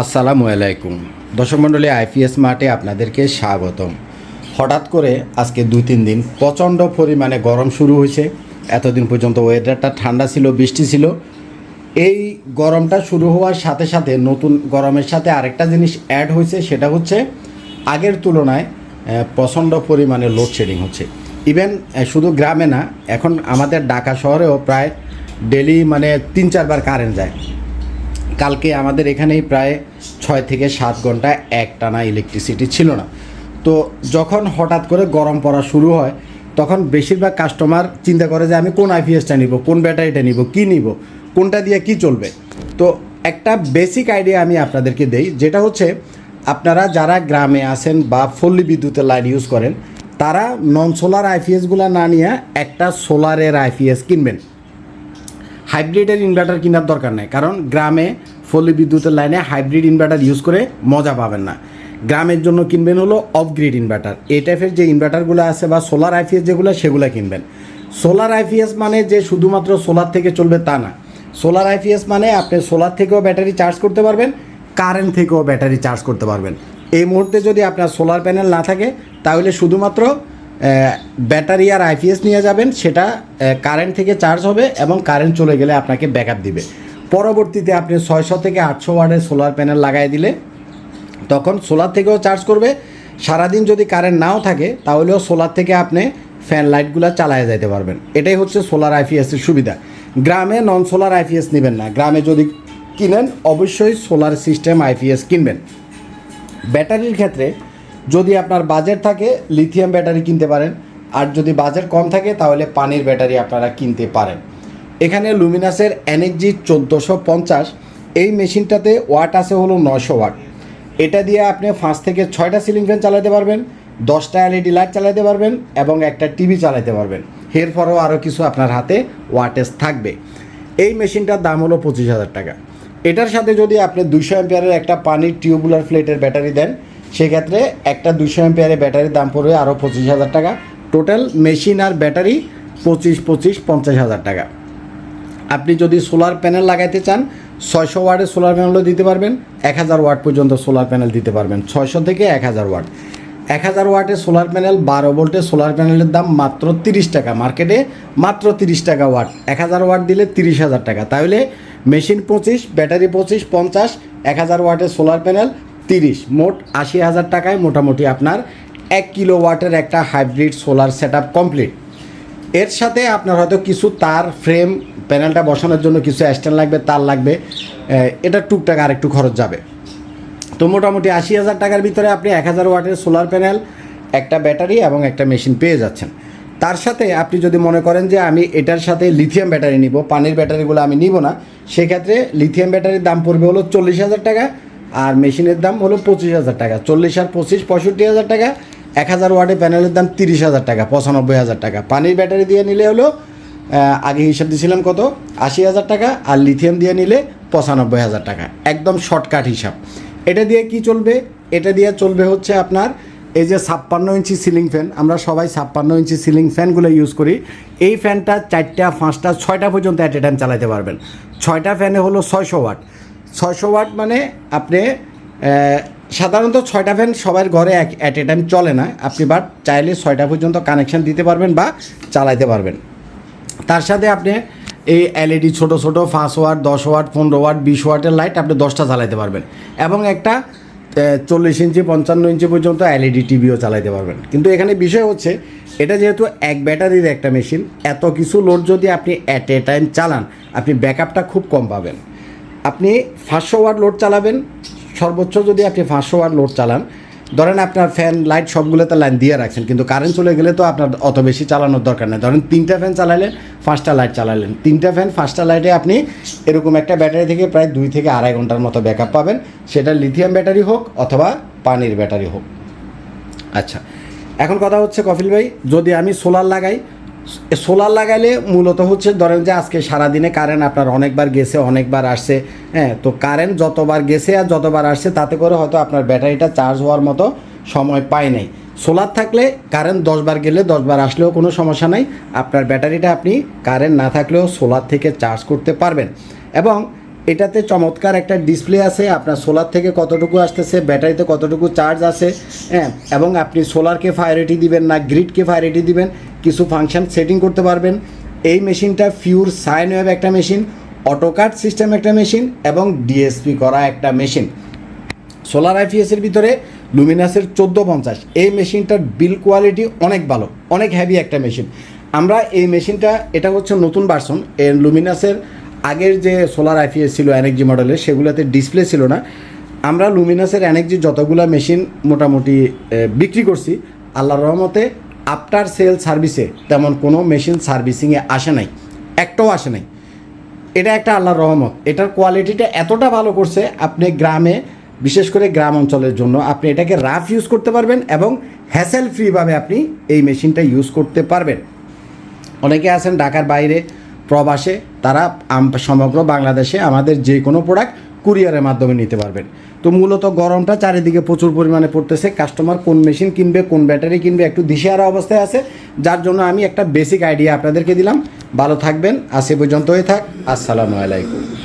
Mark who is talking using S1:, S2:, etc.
S1: আসসালামু আলাইকুম। দর্শক মণ্ডলী, আইপিএস মার্টে আপনাদেরকে স্বাগতম। হঠাৎ করে আজকে দুই তিন দিন প্রচণ্ড পরিমাণে গরম শুরু হয়েছে। এতদিন পর্যন্ত ওয়েদারটা ঠান্ডা ছিল, বৃষ্টি ছিল। এই গরমটা শুরু হওয়ার সাথে সাথে নতুন গরমের সাথে আরেকটা জিনিস অ্যাড হয়েছে, সেটা হচ্ছে আগের তুলনায় প্রচণ্ড পরিমাণে লোডশেডিং হচ্ছে। ইভেন শুধু গ্রামে না, এখন আমাদের ঢাকা শহরেও প্রায় ডেলি মানে তিন চারবার কারেন্ট যায়। কালকে আমাদের এখানেই প্রায় ছয় থেকে সাত ঘণ্টা এক টানা ইলেকট্রিসিটি ছিল না। তো যখন হঠাৎ করে গরম পড়া শুরু হয়, তখন বেশিরভাগ কাস্টমার চিন্তা করে যে আমি কোন আইপিএসটা নিব, কোন ব্যাটারিটা নিব, কি নিব, কোনটা দিয়ে কি চলবে। তো একটা বেসিক আইডিয়া আমি আপনাদেরকে দেই, যেটা হচ্ছে আপনারা যারা গ্রামে আছেন বা ফুল্লি বিদ্যুতের লাইট ইউজ করেন, তারা নন সোলার আইপিএসগুলো না নিয়ে একটা সোলারের আইপিএস কিনবেন। হাইব্রিডের ইনভার্টার কেনার দরকার নেই। কারণ গ্রামে ফলি বিদ্যুতের লাইনে হাইব্রিড ইনভার্টার ইউজ করে মজা পাবেন না। গ্রামের জন্য কিনবেন হলো অফ গ্রিড ইনভার্টার এই টাইপের যে ইনভার্টারগুলো আছে বা সোলার আইপিএস যেগুলো, সেগুলো কিনবেন। সোলার আইপিএস মানে যে শুধুমাত্র সোলার থেকে চলবে তা না। সোলার আইপিএস মানে আপনি সোলার থেকেও ব্যাটারি চার্জ করতে পারবেন কারেন্ট থেকেও ব্যাটারি চার্জ করতে পারবেন। এই মুহূর্তে যদি আপনার সোলার প্যানেল না থাকে, তাহলে শুধুমাত্র ব্যাটারি আর আইপিএস নিয়ে যাবেন, সেটা কারেন্ট থেকে চার্জ হবে এবং কারেন্ট চলে গেলে আপনাকে ব্যাকআপ দিবে। পরবর্তীতে আপনি ছয়শো থেকে আটশো ওয়ার্ডের সোলার প্যানেল লাগাই দিলে, তখন সোলার থেকেও চার্জ করবে। সারাদিন যদি কারেন্ট নাও থাকে, তাহলেও সোলার থেকে আপনি ফ্যান লাইটগুলো চালায় যেতে পারবেন। এটাই হচ্ছে সোলার আইপিএসের সুবিধা। গ্রামে নন সোলার আইপিএস নেবেন না। গ্রামে যদি কিনেন, অবশ্যই সোলার সিস্টেম আইপিএস কিনবেন। ব্যাটারির ক্ষেত্রে যদি আপনার বাজেট থাকে লিথিয়াম ব্যাটারি কিনতে পারেন। আর যদি বাজেট কম থাকে, তাহলে পানির ব্যাটারি আপনারা কিনতে পারেন। এখানে লুমিনাসের এনএক্সজি চোদ্দোশো পঞ্চাশ, এই মেশিনটাতে ওয়াট আছে হলো নশো ওয়াট এটা দিয়ে আপনি পাঁচ থেকে ছয়টা সিলিং ফ্যান চালাতে পারবেন, দশটা এলইডি লাইট চালাতে পারবেন এবং একটা টিভি চালাতে পারবেন। এরপরও আরও কিছু আপনার হাতে ওয়াটেজ থাকবে। এই মেশিনটার দাম হলো পঁচিশ হাজার টাকা। এটার সাথে যদি আপনি দুশো অ্যাম্পিয়ারের একটা পানির টিউবুলার প্লেটের ব্যাটারি দেন সেক্ষেত্রে একটা দুশো অ্যাম্পিয়ারের ব্যাটারির দাম পড়বে আরও পঁচিশ হাজার টাকা। টোটাল মেশিন আর ব্যাটারি পঁচিশ পঁচিশ পঞ্চাশ হাজার টাকা। আপনি যদি সোলার প্যানেল লাগাইতে চান, ছয়শো ওয়ার্ডের সোলার প্যানেলও দিতে পারবেন, এক হাজার ওয়াট পর্যন্ত সোলার প্যানেল দিতে পারবেন, ছয়শো থেকে এক হাজার ওয়াট। এক হাজার ওয়াটের সোলার প্যানেল বারো ভোল্টের সোলার প্যানেলের দাম মাত্র তিরিশ টাকা। মার্কেটে মাত্র তিরিশ টাকা ওয়াট এক হাজার ওয়াট দিলে তিরিশ হাজার টাকা। তাহলে মেশিন পঁচিশ ব্যাটারি পঁচিশ, পঞ্চাশ, এক হাজার ওয়াটের সোলার প্যানেল তিরিশ, মোট আশি হাজার টাকায় মোটামুটি আপনার এক কিলো ওয়াটের একটা হাইব্রিড সোলার সেট কমপ্লিট। এর সাথে আপনার হয়তো কিছু তার ফ্রেম প্যানেলটা বসানোর জন্য কিছু স্ট্যান্ড লাগবে, তার লাগবে এটা টুকটাক আর একটু খরচ যাবে। তো মোটামুটি আশি হাজার টাকার ভিতরে আপনি এক হাজার ওয়াটের সোলার প্যানেল, একটা ব্যাটারি এবং একটা মেশিন পেয়ে যাচ্ছেন। তার সাথে আপনি যদি মনে করেন যে আমি এটার সাথে লিথিয়াম ব্যাটারি নিব, পানির ব্যাটারিগুলো আমি নিব না, সেক্ষেত্রে লিথিয়াম ব্যাটারির দাম পড়বে হলো চল্লিশ হাজার টাকা আর মেশিনের দাম হলো পঁচিশ হাজার টাকা। চল্লিশ আর পঁচিশ, পঁয়ষট্টি হাজার টাকা। এক হাজার ওয়াটের প্যানেলের দাম তিরিশ হাজার টাকা, পঁচানব্বই হাজার টাকা। পানির ব্যাটারি দিয়ে নিলে হলো আগে হিসাব দিয়েছিলাম কত? আশি হাজার টাকা আর লিথিয়াম দিয়ে নিলে পঁচানব্বই হাজার টাকা। একদম শর্টকাট হিসাব। এটা দিয়ে কি চলবে? এটা দিয়ে চলবে হচ্ছে আপনার এই যে ছাপ্পান্ন ইঞ্চি সিলিং ফ্যান। আমরা সবাই ছাপ্পান্ন ইঞ্চি সিলিং ফ্যানগুলো ইউজ করি। এই ফ্যানটা চারটা, পাঁচটা, ছয়টা পর্যন্ত অ্যাট এ টাইম চালাতে পারবেন। ছয়টা ফ্যানে হলো ছয়শো ওয়াট। ছয়শো ওয়াট মানে আপনি সাধারণত ছয়টা ফ্যান সবার ঘরে এক অ্যাট এ টাইম চলে না। আপনি বাট চাইলে ছয়টা পর্যন্ত কানেকশান দিতে পারবেন বা চালাইতে পারবেন। তার সাথে আপনি এই এলইডি ছোটো ছোটো পাঁচ ওয়াট, দশ ওয়াট, পনেরো ওয়াট, বিশ ওয়াটের লাইট আপনি দশটা চালাতে পারবেন। এবং একটা চল্লিশ ইঞ্চি, পঞ্চান্ন ইঞ্চি পর্যন্ত এলইডি টিভিও চালাতে পারবেন। কিন্তু এখানে বিষয় হচ্ছে, এটা যেহেতু এক ব্যাটারির একটা মেশিন এত কিছু লোড যদি আপনি অ্যাট এ টাইম চালান, আপনি ব্যাকআপটা খুব কম পাবেন। আপনি পাঁচশো ওয়াট লোড চালাবেন, সর্বোচ্চ যদি আপনি পাঁচশো ওয়াট লোড চালান, ধরেন আপনার ফ্যান, লাইট সবগুলোতে লাইন দিয়ে রাখছেন, কিন্তু কারেন্ট চলে গেলে তো আপনার অত বেশি চালানোর দরকার নেই। ধরেন তিনটা ফ্যান চালালেন পাঁচটা লাইট চালালেন। তিনটা ফ্যান, পাঁচটা লাইটে আপনি এরকম একটা ব্যাটারি থেকে প্রায় দুই থেকে আড়াই ঘণ্টার মতো ব্যাকআপ পাবেন। সেটা লিথিয়াম ব্যাটারি হোক অথবা পানির ব্যাটারি হোক। আচ্ছা এখন কথা হচ্ছে কফিল ভাই, যদি আমি সোলার লাগাই সোলার লাগাইলে মূলত হচ্ছে ধরেন যে আজকে সারাদিনে কারেন্ট আপনার অনেকবার গেছে, অনেকবার আসছে হ্যাঁ? তো কারেন্ট যতবার গেছে আর যতবার আসছে, তাতে করে হয়তো আপনার ব্যাটারিটা চার্জ হওয়ার মতো সময় পায় নাই। সোলার থাকলে কারেন্ট দশবার গেলে দশবার আসলেও কোনো সমস্যা নাই। আপনার ব্যাটারিটা আপনি কারেন্ট না থাকলেও সোলার থেকে চার্জ করতে পারবেন। এবং এটাতে চমৎকার একটা ডিসপ্লে আছে, আপনার সোলার থেকে কতটুকু আসতেছে, ব্যাটারিতে কতটুকু চার্জ আছে হ্যাঁ? এবং আপনি সোলারকে ফায়ারিটি দিবেন না গ্রিডকে ফায়ারিটি দিবেন কিছু ফাংশন সেটিং করতে পারবেন। এই মেশিনটা ফিউর সাইন ওয়েভ একটা মেশিন অটোকাট সিস্টেম একটা মেশিন এবং ডিএসপি করা একটা মেশিন সোলার আইপিএসের ভিতরে লুমিনাসের চোদ্দ পঞ্চাশ। এই মেশিনটার বিল কোয়ালিটি অনেক ভালো, অনেক হ্যাভি একটা মেশিন আমরা এই মেশিনটা এটা হচ্ছে নতুন ভার্সন এর লুমিনাসের আগের যে সোলার আইপিএস ছিল অ্যানেকজি মডেলের সেগুলোতে ডিসপ্লে ছিল না। আমরা লুমিনাসের অ্যানেকজি যতগুলো মেশিন মোটামুটি বিক্রি করছি, আল্লাহর রহমতে আফটার সেল সার্ভিসে তেমন কোনো মেশিন সার্ভিসিংয়ে আসে নাই, একটাও আসে নাই। এটা একটা আল্লাহর রহমত। এটার কোয়ালিটিটা এতটা ভালো করছে আপনি গ্রামে, বিশেষ করে গ্রাম অঞ্চলের জন্য আপনি এটাকে রাফ ইউজ করতে পারবেন এবং হ্যাসেল ফ্রিভাবে আপনি এই মেশিনটা ইউজ করতে পারবেন। অনেকে আছেন ঢাকার বাইরে, প্রবাসে, তারা সমগ্র বাংলাদেশে আমাদের যে কোনো প্রোডাক্ট কুরিয়ারের মাধ্যমে নিতে পারবেন। তো মূলত গরমটা চারিদিকে প্রচুর পরিমাণে পড়তেছে। কাস্টমার কোন মেশিন কিনবে, কোন ব্যাটারি কিনবে, একটু দিশেহারা অবস্থায় আছে। যার জন্য আমি একটা বেসিক আইডিয়া আপনাদেরকে দিলাম। ভালো থাকবেন আসে পর্যন্ত পর্যন্তই থাক। আসসালামু আলাইকুম।